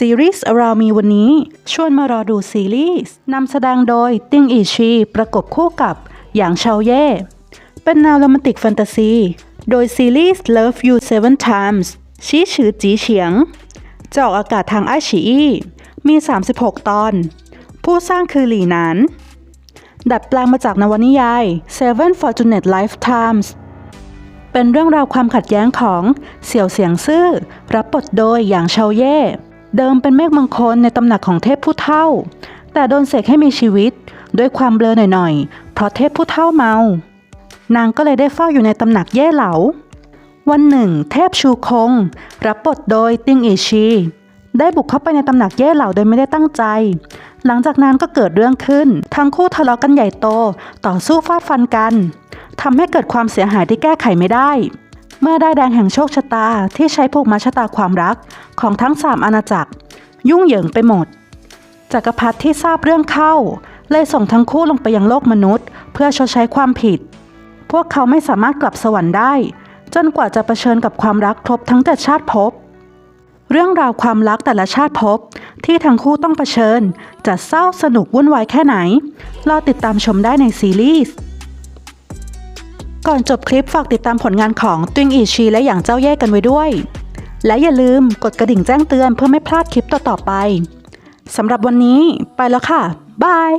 ซีรีส์ Around Me วันนี้ ชวนมารอดูซีรีส์นำแสดงโดยติ้งอีชี ประกบคู่กับหยางเชาเย่ เป็นแนวโรแมนติกแฟนตาซี โดยซีรีส์ Love You Seven Times ชี้ฉือจีเฉียงจะออกอากาศทางไอฉีอีมี 36 ตอน ผู้สร้างคือหลี่นานดัดแปลงมาจากนวนิยาย Seven Fortunate Lifetimes เป็นเรื่องราวความขัดแย้งของเสี่ยวเสียงซื่อ รับบทโดยหยางเชาเย่ เดิมเป็นเมฆมังคลในตำหนักของเทพผู้เท่า แต่โดนเสกให้มีชีวิตด้วยความเบลอหน่อยๆ เพราะเทพผู้เท่าเมา นางก็เลยได้เฝ้าอยู่ในตำหนักเย่เหลา วันหนึ่ง เทพชูคง รับบทโดยติงอีชี ได้บุกเข้าไปในตำหนักเย่เหล่าโดยไม่ได้ตั้งใจ หลังจากนั้นก็เกิดเรื่องขึ้น ทั้งคู่ทะเลาะกันใหญ่โต ต่อสู้ฟาดฟันกันทำให้เกิดความเสียหายที่แก้ไขไม่ได้ เมื่อได้แดงแห่งโชคชะตาที่ใช้ผูกมาชะตาความรักของทั้งสามอาณาจักร ยุ่งเหยิงไปหมดจักรพรรดิที่ทราบเรื่องเข้า เลยส่งทั้งคู่ลงไปยังโลกมนุษย์ เพื่อชดใช้ความผิด พวกเขาไม่สามารถกลับสวรรค์ได้ จนกว่าจะเผชิญกับความรักครบทั้งแต่ชาติภพเรื่องราวความรักแต่ละชาติภพที่ทั้งคู่ต้องเผชิญ จะเศร้าสนุกวุ่นวายแค่ไหนรอติดตามชมได้ในซีรีส์ ก่อนจบคลิปฝากติดตามผลงานของติงอีชีและอย่างเจ้าแย่กันไว้ด้วย และอย่าลืมกดกระดิ่งแจ้งเตือนเพื่อไม่พลาดคลิปต่อๆไปสำหรับวันนี้ไปแล้วค่ะ บาย